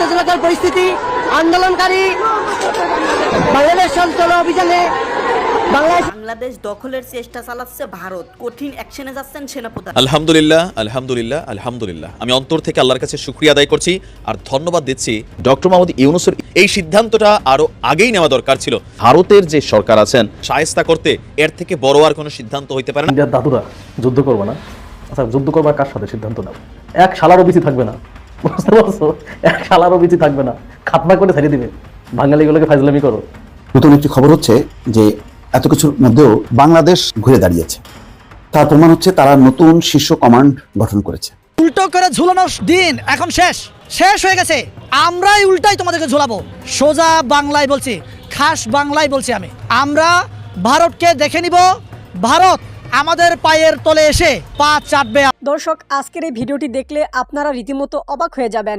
উত্তেজনাকর পরিস্থিতি আন্দোলনকারী বাংলাদেশ চলো অভিযানে বাংলাদেশ বাংলাদেশ দখলের চেষ্টা চালাচ্ছে ভারত। কঠিন অ্যাকশনে যাচ্ছেন সেনাপ্রধান। আলহামদুলিল্লাহ আলহামদুলিল্লাহ আলহামদুলিল্লাহ। আমি অন্তর থেকে আল্লাহর কাছে শুক্রিয়া আদায় করছি আর ধন্যবাদ দিচ্ছি ডক্টর মোহাম্মদ ইউনুসের। এই সিদ্ধান্তটা আরও আগেই নেওয়া দরকার ছিল। ভারতের যে সরকার আছেন সায়স্তা করতে এর থেকে বড় আর কোনো সিদ্ধান্ত হইতে পারে না। দাদুরা যুদ্ধ করবে না। আচ্ছা যুদ্ধ করবার কার সাথে সিদ্ধান্ত নাও? এক শালারও বেশি থাকবে না। বুঝতে পারছ এক শালারও থাকবে না। খাতনা করে ছেড়ে দিবে। বাঙালিগুলোকে ফাইজলামি করো। নতুন একটি খবর হচ্ছে যে এত কিছুর মধ্যেও বাংলাদেশ ঘুরে দাঁড়িয়েছে। তার প্রমাণ হচ্ছে তারা নতুন শীর্ষ কমান্ড গঠন করেছে। উল্টো করে ঝুলানোর দিন এখন শেষ। শেষ হয়ে গেছে। আমরাই উল্টাই তোমাদেরকে ঝুলাবো। সোজা বাংলায় বলছি খাস বাংলায় বলছি আমি। আমরা ভারতকে দেখে নিব। ভারত আমাদের পায়ের তলে এসে পা চাটবে দর্শক, আজকের এই ভিডিওটি দেখলে আপনারা রীতিমতো অবাক হয়ে যাবেন।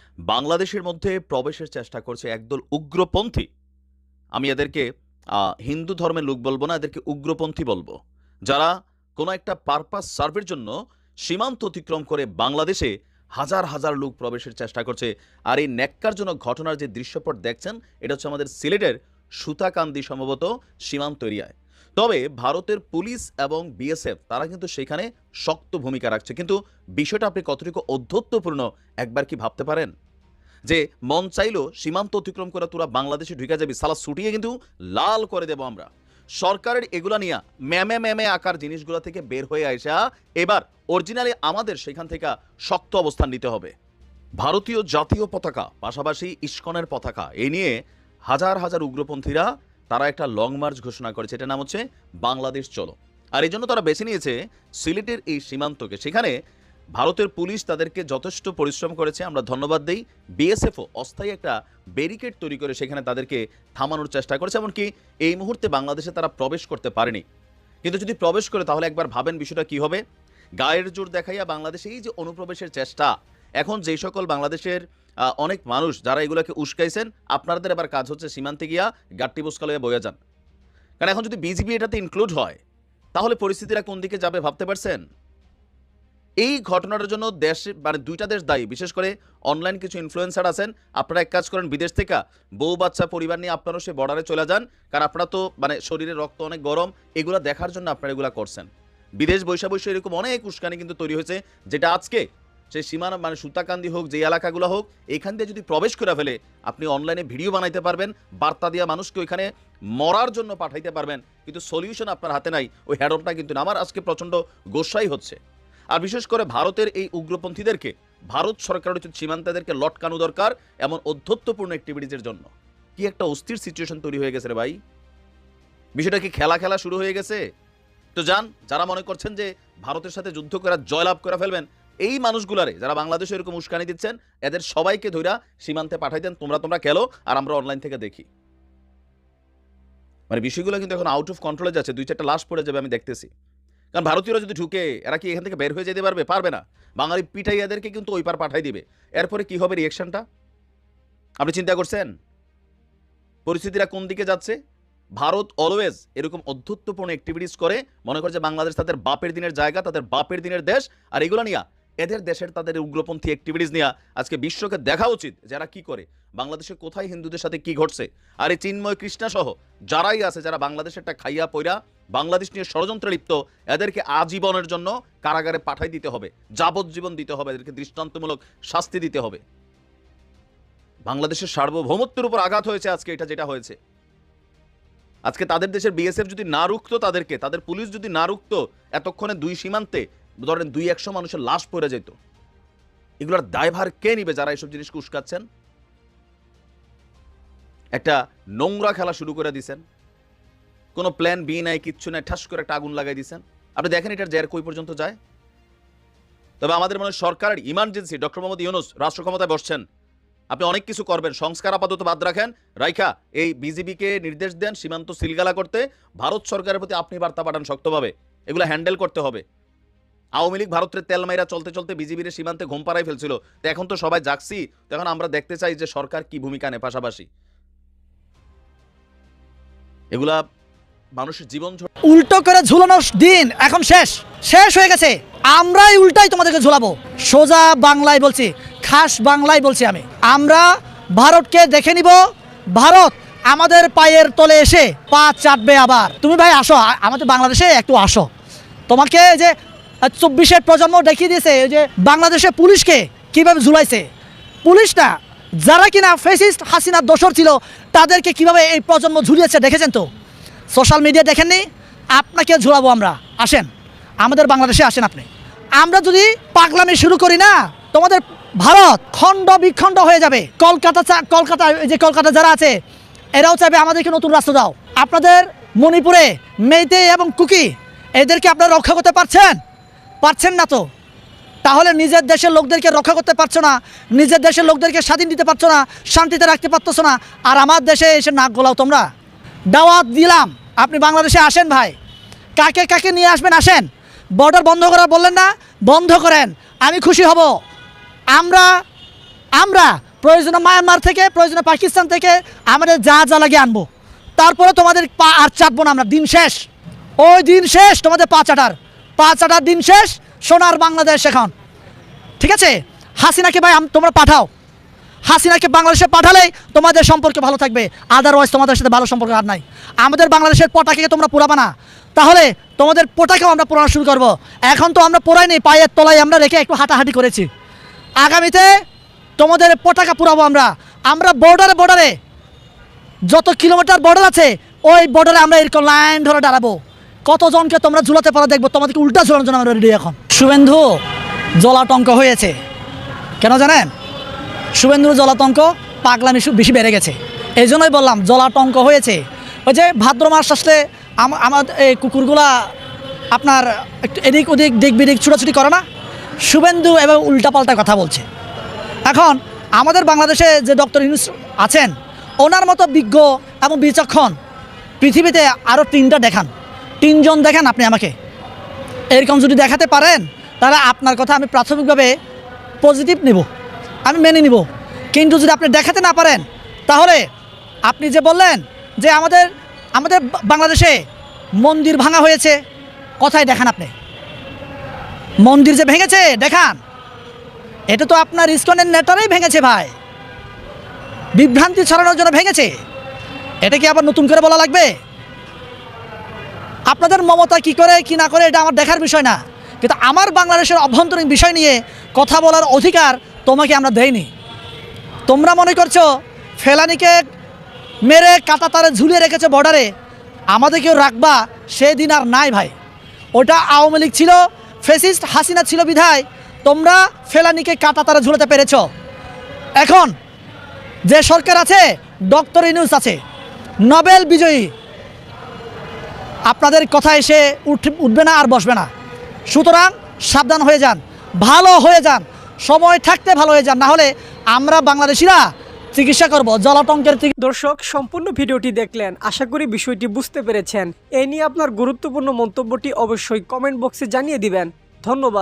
বাংলাদেশের মধ্যে প্রবেশের চেষ্টা করছে একদল উগ্রপন্থী। আমি এদেরকে হিন্দু ধর্মের লোক বলব না, এদেরকে উগ্রপন্থী বলব। যারা কোনো একটা পারপাস সার্ভের জন্য সীমান্ত অতিক্রম করে বাংলাদেশে হাজার হাজার লোক প্রবেশের চেষ্টা করছে। আর এই ন্যাক্কারজনক ঘটনার যে দৃশ্যপট দেখছেন, এটা হচ্ছে আমাদের সিলেটের সুতাকান্দি সম্ভবত সীমান্ত এরিয়ায়। তবে ভারতের পুলিশ এবং বিএসএফ, তারা কিন্তু সেখানে শক্ত ভূমিকা রাখছে। কিন্তু বিষয়টা আপনি কতটুকু অধ্যত্বপূর্ণ একবার কি ভাবতে পারেন? যে মন চাইলো সীমান্ত অতিক্রম করে তোরা বাংলাদেশে ঢুকে যাবি, সালা ছুটিয়ে কিন্তু লাল করে দেব আমরা। সরকারের এগুলা নিয়ে ম্যামে ম্যামে আকার জিনিসগুলো থেকে বের হয়ে আসা এবার অরিজিনালি আমাদের সেখান থেকে শক্ত অবস্থান নিতে হবে। ভারতীয় জাতীয় পতাকা, পাশাপাশি ইস্কনের পতাকা এই নিয়ে হাজার হাজার উগ্রপন্থীরা তারা একটা লং মার্চ ঘোষণা করেছে এটার নাম হচ্ছে বাংলাদেশ চলো। আর এই জন্য তারা বেছে নিয়েছে সিলেটের এই সীমান্তকে। সেখানে ভারতের পুলিশ তাদেরকে যথেষ্ট পরিশ্রম করেছে, আমরা ধন্যবাদ দেই। বিএসএফও অস্থায়ী একটা ব্যারিকেড তৈরি করে সেখানে তাদেরকে থামানোর চেষ্টা করেছে, এমনকি এই মুহূর্তে বাংলাদেশে তারা প্রবেশ করতে পারেনি। কিন্তু যদি প্রবেশ করে, তাহলে একবার ভাবেন বিষয়টা কি হবে? গায়ের জোর দেখাইয়া বাংলাদেশে এই যে অনুপ্রবেশের চেষ্টা, এখন যেই সকল বাংলাদেশের অনেক মানুষ যারা এগুলোকে উস্কাইছেন, আপনাদের এবার কাজ হচ্ছে সীমান্তে গিয়া গাট্টি বুস্কালয়ে বয়ে যান। কারণ এখন যদি বিজিবি এটাতে ইনক্লুড হয়, তাহলে পরিস্থিতিটা কোন দিকে যাবে ভাবতে পারছেন? এই ঘটনাটার জন্য দেশ মানে দুইটা দেশ দায়ী, বিশেষ করে অনলাইন কিছু ইনফ্লুয়েন্সার আছেন। আপনারা এক কাজ করেন, বিদেশ থেকে বউ বাচ্চা পরিবার নিয়ে আপনারাও সে বর্ডারে চলে যান, কারণ আপনারা তো মানে শরীরে রক্ত অনেক গরম, এগুলো দেখার জন্য আপনারা এগুলো করছেন। বিদেশ বৈশা বৈশা এরকম অনেক উস্কানি কিন্তু তৈরি হয়েছে, যেটা আজকে সেই সীমানা মানে সুতাকান্দি হোক যে এলাকাগুলো হোক, এখান দিয়ে যদি প্রবেশ করে ফেলে, আপনি অনলাইনে ভিডিও বানাইতে পারবেন, বার্তা দিয়া মানুষকে ওইখানে মরার জন্য পাঠাইতে পারবেন, কিন্তু সলিউশন আপনার হাতে নাই, ওই হ্যাডনটা কিন্তু আমার আজকে প্রচণ্ড গোসাই হচ্ছে। আর বিশেষ করে ভারতের এই উগ্রপন্থীদেরকে, ভারত সরকারের উচিত সীমান্তাদেরকে লটকানো দরকার, এমন অধ্যত্বপূর্ণ অ্যাক্টিভিটিজের জন্য। কি একটা অস্থির সিচুয়েশন তৈরি হয়ে গেছে রে ভাই। বিষয়টা কি খেলা খেলা শুরু হয়ে গেছে? তো যান, যারা মনে করছেন যে ভারতের সাথে যুদ্ধ করে, জয়লাভ করে ফেলবেন এই মানুষগুলারে যারা বাংলাদেশে এরকম উস্কানি দিচ্ছেন, এদের সবাইকে ধইরা সীমান্তে পাঠাই দেন, তোমরা তোমরা খেলো, আর আমরা অনলাইন থেকে দেখি। মানে বিষয়গুলো কিন্তু এখন আউট অফ কন্ট্রোলে যাচ্ছে, দুই চারটা লাশ পড়ে যাবে আমি দেখতেছি। কারণ ভারতীয়রা যদি ঢুকে, এরা কি এখান থেকে বের হয়ে যেতে পারবে? পারবে না। বাঙালি পিঠাই এদেরকে কিন্তু ওই পার পাঠাই দিবে। এরপরে কি হবে রিয়েকশনটা আপনি চিন্তা করছেন? পরিস্থিতিটা কোন দিকে যাচ্ছে? ভারত অলওয়েজ এরকম অধ্যত্বপূর্ণ অ্যাক্টিভিটিস করে, মনে করে যে বাংলাদেশ তাদের বাপের দিনের জায়গা, তাদের বাপের দিনের দেশ, আর এগুলো নিয়ে এদের দেশের তাদের উগ্রপন্থী অ্যাক্টিভিটিস নিয়ে আজকে বিশ্বকে দেখা উচিত যারা কি করে, বাংলাদেশে কোথায় হিন্দুদের সাথে কি ঘটছে, আর এই চিন্ময় কৃষ্ণা সহ যারাই আছে, যারা বাংলাদেশেরটা খাইয়া পইরা বাংলাদেশ নিয়ে ষড়যন্ত্রে লিপ্ত, এদেরকে আজীবনের জন্য কারাগারে পাঠাই দিতে হবে, যাবজ্জীবন দিতে হবে, এদেরকে দৃষ্টান্তমূলক শাস্তি দিতে হবে। বাংলাদেশের সার্বভৌমত্বের উপর আঘাত হয়েছে আজকে, এটা যেটা হয়েছে। আজকে তাদের দেশের বিএসএফ যদি না রুখতো তাদেরকে, তাদের পুলিশ যদি না রুখতো, এতক্ষণে দুই সীমান্তে ধরেন দুই একশো মানুষের লাশ পড়ে যেত। এগুলোর দায়ভার কে নিবে যারা এসব জিনিসকে উস্কাচ্ছেন একটা নোংরা খেলা শুরু করে দিছেন। কোনো প্ল্যান বি নাই, কিচ্ছু নাই, ঠাস করে একটা আগুন লাগাই দিছেন। আপনি দেখেন এটার জের কই পর্যন্ত যায়? তবে আমাদের মনে সরকারের ইমার্জেন্সি ডক্টর মোহাম্মদ ইউনুস রাষ্ট্র ক্ষমতায় বসছেন। আপনি অনেক কিছু করবেন। সংস্কার আপাতত বাদ রাখেন। রাইখা, এই বিজিবিকে নির্দেশ দেন সীমান্ত সিলগালা করতে। ভারত সরকারের প্রতি আপনি বার্তা পাঠান শক্তভাবে। এগুলো হ্যান্ডেল করতে হবে। আওয়ামী লীগ ভারতের তেল মাইরা চলতে চলতে বিজিবির সীমান্তে ঘুম পাড়াই ফেলছিল। তো এখন তো সবাই জাগছি এখন আমরা দেখতে চাই যে সরকার কি ভূমিকা নেয় পাশাপাশি। এগুলা মানুষের জীবন উল্টো করে ঝুলানোর দিন এখন শেষ। শেষ হয়ে গেছে। আমরাই উল্টাই তোমাদেরকে ঝুলাবো। সোজা বাংলায় বলছি, খাস বাংলায় বলছি আমি। আমরা ভারতকে দেখে নিব। ভারত আমাদের পায়ের তলে এসে পা চাটবে আবার। তুমি ভাই আসো আমাদের বাংলাদেশে একটু আসো। তোমাকে যে চব্বিশের প্রজন্ম দেখিয়ে দিয়েছে যে বাংলাদেশে পুলিশকে কীভাবে ঝুলাইছে। পুলিশ না যারা কিনা ফেসিস্ট হাসিনার দোসর ছিল, তাদেরকে কীভাবে এই প্রজন্ম ঝুলিয়েছে দেখেছেন তো? সোশ্যাল মিডিয়া দেখেননি? আপনাকে ঝুলাবো আমরা। আসেন, আমাদের বাংলাদেশে আসেন আপনি। আমরা যদি পাগলামি শুরু করি না, তোমাদের ভারত খণ্ড বিখণ্ড হয়ে যাবে। কলকাতা কলকাতা যে কলকাতা যারা আছে, এরাও চাইবে আমাদেরকে নতুন রাস্তা দাও। আপনাদের মণিপুরে, মেইতে এবং কুকি, এদেরকে আপনারা রক্ষা করতে পারছেন? পারছেন না তো? তাহলে নিজের দেশের লোকদেরকে রক্ষা করতে পারছ না, নিজের দেশের লোকদেরকে স্বাধীন দিতে পারছ না, শান্তিতে রাখতে পারতেছো না, আর আমার দেশে এসে নাক গোলাও তোমরা। দাওয়াত দিলাম। আপনি বাংলাদেশে আসেন ভাই। কাকে কাকে নিয়ে আসবেন আসেন। বর্ডার বন্ধ করা বললেন না? বন্ধ করেন। আমি খুশি হব। আমরা আমরা প্রয়োজনে মায়ানমার থেকে, প্রয়োজনে পাকিস্তান থেকে আমাদের যা যা লাগে আনব। তারপরে তোমাদের পা আর চাটবো না আমরা। দিন শেষ। ওই দিন শেষ তোমাদের পা চাটার। পা চাটার দিন শেষ, সোনার বাংলাদেশ এখন। ঠিক আছে? হাসিনাকে ভাই তোমরা পাঠাও। হাসিনাকে বাংলাদেশে পাঠালেই তোমাদের সম্পর্ক ভালো থাকবে। আদারওয়াইজ তোমাদের সাথে ভালো সম্পর্ক আর নাই। আমাদের বাংলাদেশের পটাকে তোমরা পোড়াবা না। তাহলে তোমাদের পোটাকেও আমরা পোড়ানো শুরু করব। এখন তো আমরা পোড়াইনি, পায়ের তলায় আমরা রেখে একটু হাঁটাহাঁটি করেছি। আগামীতে তোমাদের পটাকা পুরাবো আমরা। আমরা বর্ডারে বর্ডারে যত কিলোমিটার বর্ডার আছে, ওই বর্ডারে আমরা এরকম লাইন ধরে দাঁড়াবো। কতজনকে তোমরা ঝুলাতে পারো দেখব। তোমাদেরকে উল্টা ঝুলানোর জন্য আমরা রেডি এখন। শুভেন্দু জলাটঙ্ক হয়েছে। কেন জানেন? শুভেন্দুর জলাতঙ্ক পাগলামি বেশি বেড়ে গেছে। এই জন্যই বললাম, জলাতঙ্ক হয়েছে। ওই যে ভাদ্র মাস আসলে আম- আমার এই কুকুরগুলা আপনার একটু এদিক ওদিক, দিক বিদিক ছুটাছুটি করে না। শুভেন্দু এবং উল্টাপাল্টা কথা বলছে। এখন আমাদের বাংলাদেশে যে ডক্টর ইউনুস আছেন, ওনার মতো বিজ্ঞ এবং বিচক্ষণ পৃথিবীতে আরও তিনটা দেখান। তিনজন দেখান আপনি আমাকে। এরকম যদি দেখাতে পারেন, তাহলে আপনার কথা আমি প্রাথমিকভাবে পজিটিভ নেব। আমি মেনে নিব। কিন্তু যদি আপনি দেখাতে না পারেন, তাহলে আপনি যে বললেন যে আমাদের আমাদের বাংলাদেশে মন্দির ভাঙা হয়েছে, কথাই দেখান আপনি। মন্দির যে ভেঙেছে, দেখান। এটা তো আপনার ইস্কনের নেতারাই ভেঙেছে ভাই। বিভ্রান্তি ছড়ানোর জন্য ভেঙেছে। এটা কি আবার নতুন করে বলা লাগবে? আপনাদের মমতা কি করে, কি না করে, এটা আমার দেখার বিষয় না। কিন্তু আমার বাংলাদেশের অভ্যন্তরীণ বিষয় নিয়ে কথা বলার অধিকার তোমাকে আমরা দেইনি। তোমরা মনে করছ, ফেলানিকে মেরে কাটা তারে ঝুলিয়ে রেখেছে বর্ডারে আমাদেরকেও রাখবা, সেদিন আর নাই ভাই। ওটা আওয়ামী লীগ ছিল ফেসিস্ট হাসিনা ছিল বিধায়, তোমরা ফেলানিকে কাটা তারা ঝুলাতে পেরেছ। এখন যে সরকার আছে, ডক্টর ইনুস আছে, নোবেল বিজয়ী আপনাদের কথা এসে উঠ, উঠবে না আর বসবে না। সুতরাং সাবধান হয়ে যান, ভালো হয়ে যান, সময় থাকতে ভালো হয়ে যান। না হলে আমরা বাংলাদেশিরা চিকিৎসা করব জলাটঙ্কের দর্শক, সম্পূর্ণ ভিডিওটি দেখলেন। আশা করি বিষয়টি বুঝতে পেরেছেন। এ নিয়ে আপনার গুরুত্বপূর্ণ মন্তব্যটি অবশ্যই কমেন্ট বক্সে জানিয়ে দিবেন। ধন্যবাদ।